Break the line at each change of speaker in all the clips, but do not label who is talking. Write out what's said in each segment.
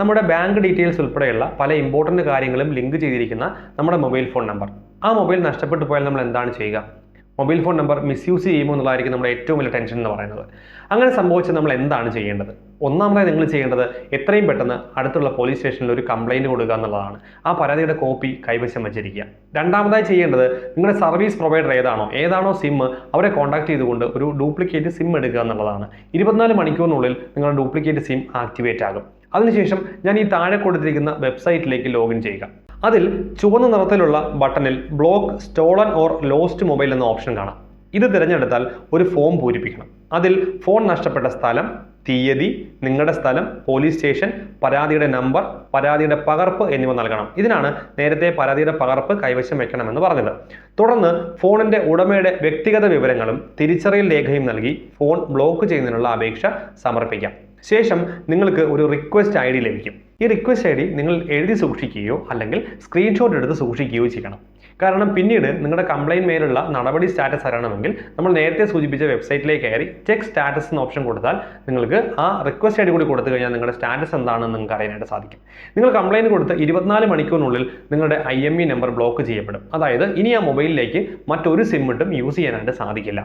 നമ്മുടെ bank details ഉൾപ്പെടെയുള്ള പല ഇമ്പോർട്ടന്റ് കാര്യങ്ങളും ലിങ്ക് ചെയ്തിരിക്കുന്ന നമ്മുടെ മൊബൈൽ ഫോൺ നമ്പർ. ആ മൊബൈൽ നഷ്ടപ്പെട്ടു പോയാൽ നമ്മൾ എന്താണ് ചെയ്യുക? മൊബൈൽ ഫോൺ നമ്പർ മിസ്യൂസ് ചെയ്യുമോ എന്നുള്ളതായിരിക്കും നമ്മുടെ ഏറ്റവും വലിയ ടെൻഷൻ എന്ന് പറയുന്നത്. അങ്ങനെ സംഭവിച്ചാൽ നമ്മൾ എന്താണ് ചെയ്യേണ്ടത്? ഒന്നാമതായി നിങ്ങൾ ചെയ്യേണ്ടത് എത്രയും പെട്ടെന്ന് അടുത്തുള്ള പോലീസ് സ്റ്റേഷനിൽ ഒരു കംപ്ലൈന്റ് കൊടുക്കുക എന്നുള്ളതാണ്. ആ പരാതിയുടെ കോപ്പി കൈവശം വച്ചിരിക്കുക. രണ്ടാമതായി ചെയ്യേണ്ടത് നിങ്ങളുടെ സർവീസ് പ്രൊവൈഡർ ഏതാണോ ഏതാണോ സിം അവരെ കോൺടാക്ട് ചെയ്തുകൊണ്ട് ഒരു ഡ്യൂപ്ലിക്കേറ്റ് സിം എടുക്കുക എന്നുള്ളതാണ്. ഇരുപത്തിനാല് മണിക്കൂറിനുള്ളിൽ നിങ്ങളുടെ ഡ്യൂപ്ലിക്കേറ്റ് സിം ആക്ടിവേറ്റ് ആകും. അതിനുശേഷം ഞാൻ ഈ താഴെ കൊടുത്തിരിക്കുന്ന വെബ്സൈറ്റിലേക്ക് ലോഗിൻ ചെയ്യുക. അതിൽ ചുവന്ന നിറത്തിലുള്ള ബട്ടണിൽ block stolen or lost mobile എന്ന ഓപ്ഷൻ കാണാം. ഇത് തിരഞ്ഞെടുത്താൽ ഒരു ഫോം പൂരിപ്പിക്കണം. അതിൽ ഫോൺ നഷ്ടപ്പെട്ട സ്ഥലം തീയതി നിങ്ങളുടെ സ്ഥലം പോലീസ് സ്റ്റേഷൻ പരാതിയുടെ നമ്പർ പരാതിയുടെ പകർപ്പ് എന്നിവ നൽകണം. ഇതിനാണ് നേരത്തെ പരാതിയുടെ പകർപ്പ് കൈവശം വെക്കണമെന്ന് പറഞ്ഞത്. തുടർന്ന് ഫോണിന്റെ ഉടമയുടെ വ്യക്തിഗത വിവരങ്ങളും തിരിച്ചറിയൽ രേഖയും നൽകി ഫോൺ ബ്ലോക്ക് ചെയ്യുന്നതിനുള്ള അപേക്ഷ സമർപ്പിക്കാം. ശേഷം നിങ്ങൾക്ക് ഒരു റിക്വസ്റ്റ് ഐ ഡി ലഭിക്കും. ഈ റിക്വസ്റ്റ് ഐ ഡി നിങ്ങൾ എഴുതി സൂക്ഷിക്കുകയോ അല്ലെങ്കിൽ സ്ക്രീൻഷോട്ട് എടുത്ത് സൂക്ഷിക്കുകയോ ചെയ്യണം. കാരണം പിന്നീട് നിങ്ങളുടെ കംപ്ലൈന്റ് മേലുള്ള നടപടി സ്റ്റാറ്റസ് അറിയണമെങ്കിൽ നമ്മൾ നേരത്തെ സൂചിപ്പിച്ച വെബ്സൈറ്റിലേക്ക് കയറി ചെക്ക് സ്റ്റാറ്റസ് എന്ന ഓപ്ഷൻ കൊടുത്താൽ നിങ്ങൾക്ക് ആ റിക്വസ്റ്റ് ഐ ഡി കൂടി കൊടുത്തു കഴിഞ്ഞാൽ നിങ്ങളുടെ സ്റ്റാറ്റസ് എന്താണെന്ന് നിങ്ങൾക്ക് അറിയാനായിട്ട് സാധിക്കും. നിങ്ങൾ കംപ്ലൈന്റ് കൊടുത്ത് ഇരുപത്തിനാല് മണിക്കൂറിനുള്ളിൽ നിങ്ങളുടെ I M E number block ചെയ്യപ്പെടും. അതായത് ഇനി ആ മൊബൈലിലേക്ക് മറ്റൊരു സിമ്മിട്ടും യൂസ് ചെയ്യാനായിട്ട് സാധിക്കില്ല.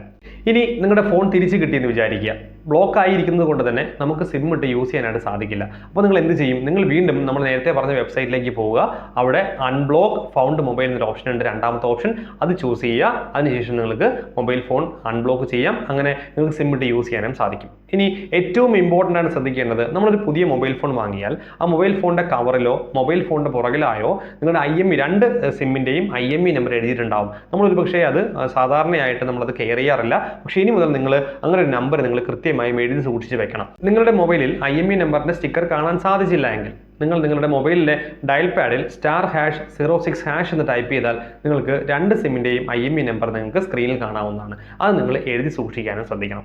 ഇനി നിങ്ങളുടെ ഫോൺ തിരിച്ച് കിട്ടിയെന്ന് വിചാരിക്കുക. ബ്ലോക്ക് ആയിരിക്കുന്നത് കൊണ്ട് തന്നെ നമുക്ക് സിം ഇട്ട് യൂസ് ചെയ്യാനായിട്ട് സാധിക്കില്ല. അപ്പോൾ നിങ്ങൾ എന്ത് ചെയ്യും? നിങ്ങൾ വീണ്ടും നമ്മൾ നേരത്തെ പറഞ്ഞ വെബ്സൈറ്റിലേക്ക് പോവുക. അവിടെ അൺബ്ലോക്ക് ഫൗണ്ട് മൊബൈൽ എന്നൊരു ഓപ്ഷൻ ഉണ്ട്. രണ്ടാമത്തെ ഓപ്ഷൻ അത് ചൂസ് ചെയ്യുക. അതിനുശേഷം നിങ്ങൾക്ക് മൊബൈൽ ഫോൺ അൺബ്ലോക്ക് ചെയ്യാം. അങ്ങനെ നിങ്ങൾക്ക് സിം ഇട്ട് യൂസ് ചെയ്യാനും സാധിക്കും. ഇനി ഏറ്റവും ഇമ്പോർട്ടന്റ് ആണ് ശ്രദ്ധിക്കേണ്ടത് നമ്മളൊരു പുതിയ മൊബൈൽ ഫോൺ വാങ്ങിയാൽ ആ മൊബൈൽ ഫോണിന്റെ കവറിലോ മൊബൈൽ ഫോണിന്റെ പുറകിലായോ നിങ്ങളുടെ ഐ എം ഇ രണ്ട് സിമ്മിന്റെയും ഐ എം ഇ നമ്പർ എഴുതിയിട്ടുണ്ടാവും. നമ്മളൊരു പക്ഷേ അത് സാധാരണയായിട്ട് നമ്മളത് കെയർ ചെയ്യാറില്ല. പക്ഷേ ഇനി മുതൽ നിങ്ങൾ അങ്ങനെ ഒരു നമ്പർ നിങ്ങൾ കൃത്യമായും എഴുതി സൂക്ഷിച്ച് വെക്കണം. നിങ്ങളുടെ മൊബൈലിൽ ഐ എം ഇ നമ്പറിന്റെ സ്റ്റിക്കർ കാണാൻ സാധിച്ചില്ല എങ്കിൽ നിങ്ങൾ നിങ്ങളുടെ മൊബൈലിലെ dial pad star hash zero six hash എന്ന് ടൈപ്പ് ചെയ്താൽ നിങ്ങൾക്ക് രണ്ട് സിമ്മിന്റെയും ഐ എം ഇ നമ്പർ നിങ്ങൾക്ക് സ്ക്രീനിൽ കാണാവുന്നതാണ്. അത് നിങ്ങൾ എഴുതി സൂക്ഷിക്കാനും ശ്രദ്ധിക്കണം.